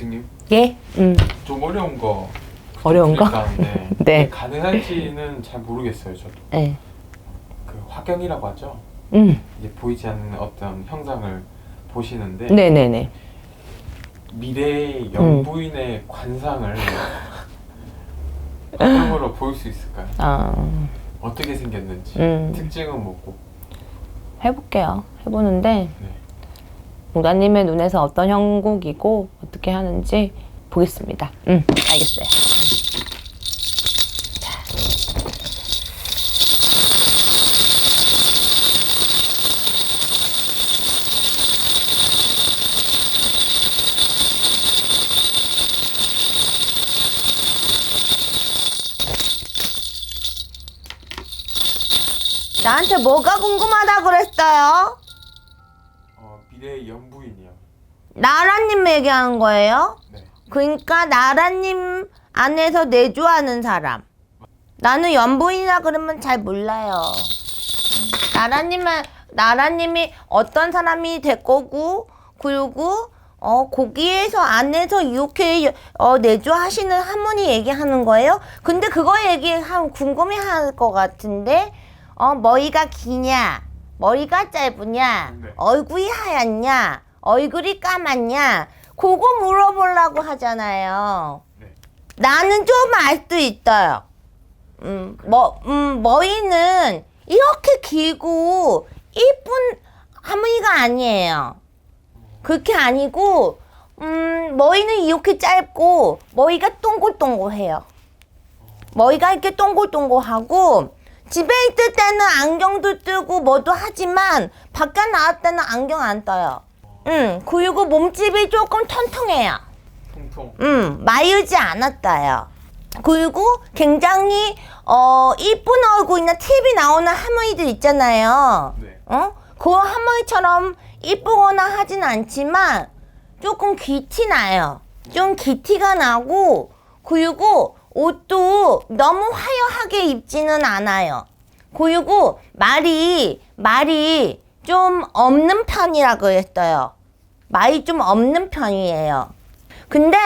선생님 예? 음. 좀 어려운 거 어려운 거? 네. 이게 가능할지는 잘 모르겠어요 저도 네. 그 화경이라고 하죠 음. 이제 보이지 않는 어떤 형상을 보시는데 네네네. 미래의 영부인의 관상을 화경으로 볼 수 있을까요? 아, 어떻게 생겼는지 음. 특징은 뭐고 해볼게요. 해보는데, 네. 공자님의 눈에서 어떤 형국이고, 어떻게 하는지 보겠습니다. 음, 알겠어요. 나한테 뭐가 궁금하다 그랬어요? 어, 미래의 영부인이요 나라님 얘기하는 거예요? 네. 그러니까 나라님 안에서 내조하는 사람. 나는 연부인이라 그러면 잘 몰라요. 나라님은 나라님이 어떤 사람이 될 거고 그리고 어 거기에서 안에서 이렇게 어 내조하시는 할머니 얘기하는 거예요. 근데 그거 얘기하면 궁금해할 것 같은데 어 머리가 기냐 머리가 짧으냐 네. 얼굴이 하얗냐 얼굴이 까맣냐 그거 물어보려고 하잖아요. 네. 나는 좀 알 수 있어요. 음, 뭐, 음, 머리는 이렇게 길고 이쁜 할머니가 아니에요. 그렇게 아니고, 음, 머리는 이렇게 짧고 머리가 동글동글해요. 머리가 이렇게 동글동글하고 집에 있을 때는 안경도 쓰고 뭐도 하지만 밖에 나갈 때는 안경 안 떠요. 음, 그리고 몸집이 조금 통통해요. 통통 음, 마르지 않았어요. 그리고 굉장히 어 이쁜 얼굴이나 TV 나오는 할머니들 있잖아요. 네. 어? 그 할머니처럼 이쁘거나 하진 않지만 조금 귀티 나요. 좀 귀티가 나고 그리고 옷도 너무 화려하게 입지는 않아요. 그리고 말이 말이 좀 없는 편이라고 했어요. 말이 좀 없는 편이에요. 근데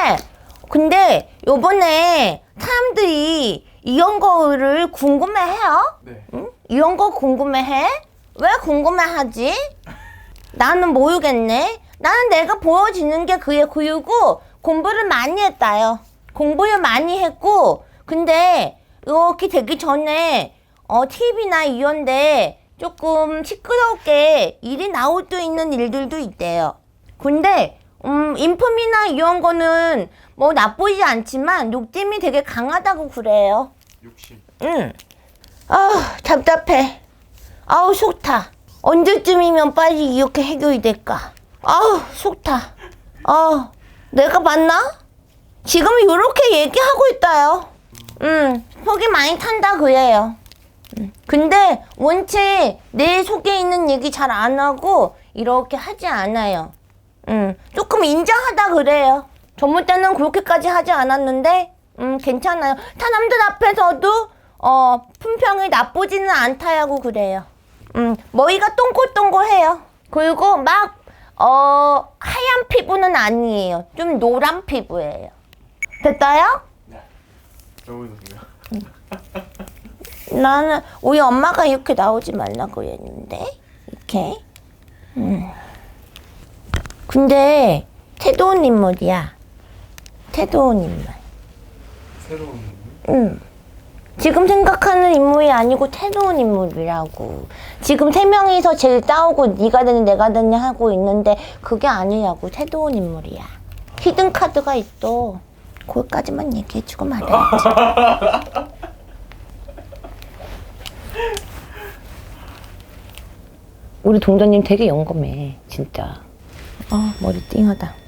근데 요번에 사람들이 이런 거를 궁금해해요? 네. 응? 이런 거 궁금해해? 왜 궁금해하지? 나는 모르겠네. 나는 내가 보여지는 게 그게 그리고 공부를 많이 했다요. 공부를 많이 했고 근데 이렇게 되기 전에 어 TV나 이런데 조금 시끄럽게 일이 나올 수 있는 일들도 있대요. 근데 음 인품이나 이런 거는 뭐 나쁘지 않지만 욕심이 되게 강하다고 그래요. 욕심 응. 아 답답해. 아우 속 타. 언제쯤이면 빨리 이렇게 해결이 될까? 아우 속 타. 아 내가 맞나? 지금 이렇게 얘기하고 있다요. 응 속이 많이 탄다 그래요. 음, 근데 원체 내 속에 있는 얘기 잘 안 하고 이렇게 하지 않아요. 음, 조금 인정하다 그래요. 전무 때는 그렇게까지 하지 않았는데, 음, 괜찮아요. 사람들 앞에서도, 어, 품평이 나쁘지는 않다고 그래요. 음, 머리가 동글동글해요. 그리고 막, 어, 하얀 피부는 아니에요. 좀 노란 피부예요. 됐어요? 네. 너무 좋네요 나는 우리 엄마가 이렇게 나오지 말라고 했는데 이렇게. 음. 근데 태도운 인물이야. 태도운 인물. 새로운 음. 지금 생각하는 인물이 아니고 태도운 인물이라고. 지금 세 명이서 제일 싸우고 네가 되니 내가 되니 하고 있는데 그게 아니라고. 태도운 인물이야. 히든 카드가 있어. 그거까지만 얘기해주고 말아야지 우리 동자님 되게 영검해 진짜. 아 머리 띵하다